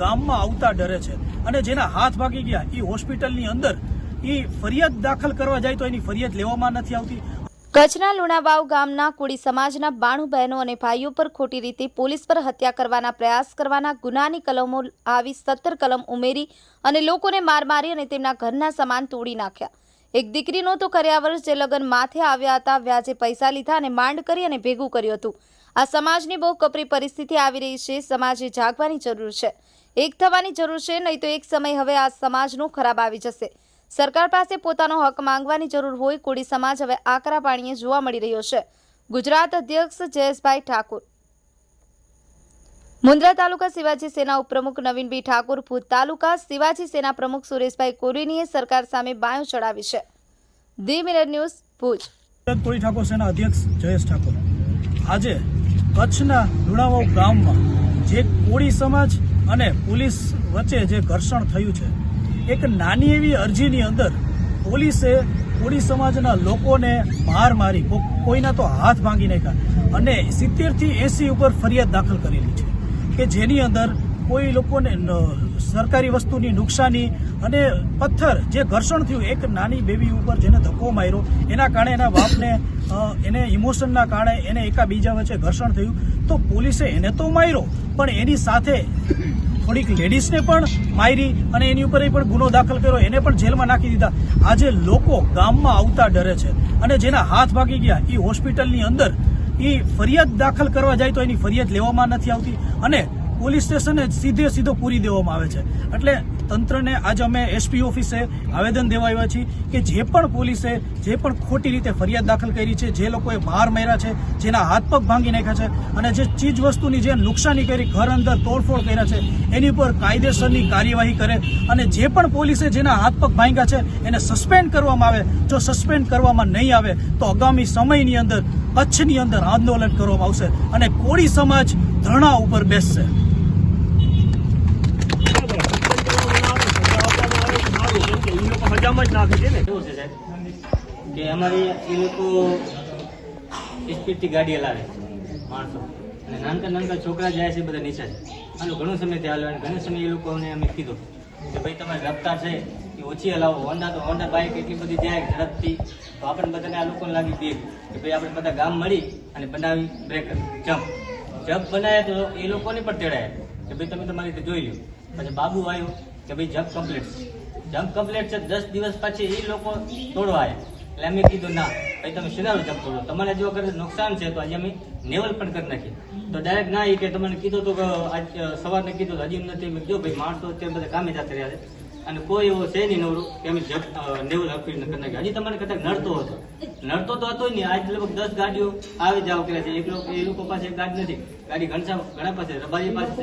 ગામમાં આવતા ડરે છે. અને જેના હાથ ભાગી ગયા એ હોસ્પિટલની અંદર એ ફરિયાદ દાખલ કરવા જાય તો એની ફરિયાદ લેવામાં નથી આવતી. કચ્છના લુણાવાવ ગામના કોળી સમાજના બાણું બહેનો અને ભાઈઓ પર ખોટી રીતે પોલીસ પર હત્યા કરવાના પ્રયાસ કરવાના ગુનાની કલમો આવી સત્તર કલમ ઉમેરી અને લોકોને માર મારી અને તેમના ઘરના સામાન તોડી નાખ્યા. એક દીકરીનો તો કર્યા વર્ષ જે લગ્ન માથે આવ્યા હતા, વ્યાજે પૈસા લીધા અને માંડ કરી અને ભેગું કર્યું હતું. આ સમાજની બહુ કપરી પરિસ્થિતિ આવી રહી છે, સમાજે જાગવાની જરૂર છે. એક થવાની જરૂર છે, નહીં તો એક સમય હવે આ સમાજનો ખરાબ આવી જશે. સરકાર પાસે પોતાનો હક માંગવાની જરૂર હોય કોળી સમાજ હવે આકરા પાણીએ જોવા મળી રહ્યો છે. ગુજરાત અધ્યક્ષ જયેશભાઈ ઠાકુર. મુન્દ્રા તાલુકા શિવાજી સેના ઉપપ્રમુખ નવીનભાઈ ઠાકુર ભૂત તાલુકા શિવાજી સેના પ્રમુખ સુરેશભાઈ કોરીનીએ સરકાર સામે બાયો ચડાવી છે. The mirror news, Bhuj. Koli Thakor Sena અધ્યક્ષ જયેશ ઠાકોર. આજે કચ્છના લુણાવાવ ગામમાં જે કોળી સમાજ અને પોલીસ વચ્ચે જે ઘર્ષણ થયું છે, એક નાની એવી અરજીની અંદર પોલીસે કોળી સમાજના લોકોને માર મારી કોઈના તો હાથ ભાંગી નાખ્યા અને સિત્તેરથી એંસી ઉપર ફરિયાદ દાખલ કરેલી છે કે જેની અંદર કોઈ લોકોને સરકારી વસ્તુની નુકસાની અને પથ્થર જે ઘર્ષણ થયું, એક નાની બેબી ઉપર જેને ધક્કો માર્યો, એના કારણે એના બાપને એને ઇમોશનના કારણે એને એકાબીજા વચ્ચે ઘર્ષણ થયું. તો પોલીસે એને તો માર્યો, પણ એની સાથે થોડીક લેડીઝને પણ મારી અને એની ઉપર પણ ગુનો દાખલ કર્યો, એને પણ જેલમાં નાખી દીધા. આજે લોકો ગામમાં આવતા ડરે છે અને જેના હાથ ભાગી ગયા એ હોસ્પિટલની અંદર એ ફરિયાદ દાખલ કરવા જાય તો એની ફરિયાદ લેવામાં નથી આવતી. અને પોલીસ સ્ટેશને સીધે સીધો પૂરી દેવામાં આવે છે. એટલે તંત્રને આજ અમે એસપી ઓફિસે આવેદન દેવા આવ્યા છીએ કે જે પણ પોલીસે જે પણ ખોટી રીતે ફરિયાદ દાખલ કરી છે, જે લોકોએ માર માર્યા છે, જેના હાથ પગ ભાંગી નાખ્યા છે અને જે ચીજ વસ્તુની જે નુકસાની કરી, ઘર અંદર તોડફોડ કર્યા છે, એની ઉપર કાયદેસરની કાર્યવાહી કરે અને જે પણ પોલીસે જેના હાથ પગ ભાંગ્યા છે, એને સસ્પેન્ડ કરવામાં આવે. જો સસ્પેન્ડ કરવામાં નહીં આવે, તો આગામી સમયની અંદર કચ્છની અંદર આંદોલન કરવામાં આવશે અને કોળી સમાજ ધરણા ઉપર બેસશે. કેવું છે સાહેબ? કે અમારી એ લોકો સ્પીડથી ગાડી હલાવે માણસો. અને નાનકા નાનકા છોકરા જાય છે બધા નીચે. આનું ઘણો સમય ત્યાં હાલવાનું ઘણો સમય એ લોકોને અમે કીધું કે ભાઈ તમારી રફતાર છે, એ ઓછી હલાવો. હોન્ડા તો હોન્ડા બાઇક એટલી બધી જાય ઝડપથી. તો આપણે બધાને આ લોકોને લાગી દે કે ભાઈ આપણે બધા ગામ મળી અને બનાવી બ્રેકર જમ્પ જમ્પ બનાવ્યા તો એ લોકોને પણ તેડાયા. કે ભાઈ તમે તમારી રીતે જોઈ લો પછી બાબુ આવ્યો કે ભાઈ જમ્પ કમ્પ્લીટ છે કમ્પ્લીટ છે, દસ દિવસ પછી એ લોકો તોડવા એટલે અમે કીધું, ના, ભાઈ, તમે શેનારો જમ્પ તોડો. તમારે જો અગર નુકસાન છે, તો આજે અમે નેવલ પણ કરી નાખીએ. તો ડાયરેક્ટ ના એ કે તમને કીધું તો કે, આજ સવારને કીધું હજી નથી. મેં કીધું, ભાઈ, માણસો અત્યારે બધા કામે જતા રહ્યા છે. અને કોઈ એવો છે નહીં નવરું કે અમે જપ નેવલ અપીલ કરી નાખી હજી તમારે કદાચ નડતો હતો. નડતો તો હતો નહીં. આજ લગભગ દસ ગાડીઓ આવી જાવ કર્યા છે. એક લોકો એ લોકો પાસે ગાડી નથી. ગાડી ઘનશ્યામ ઘણા પાસે રબારી પાસે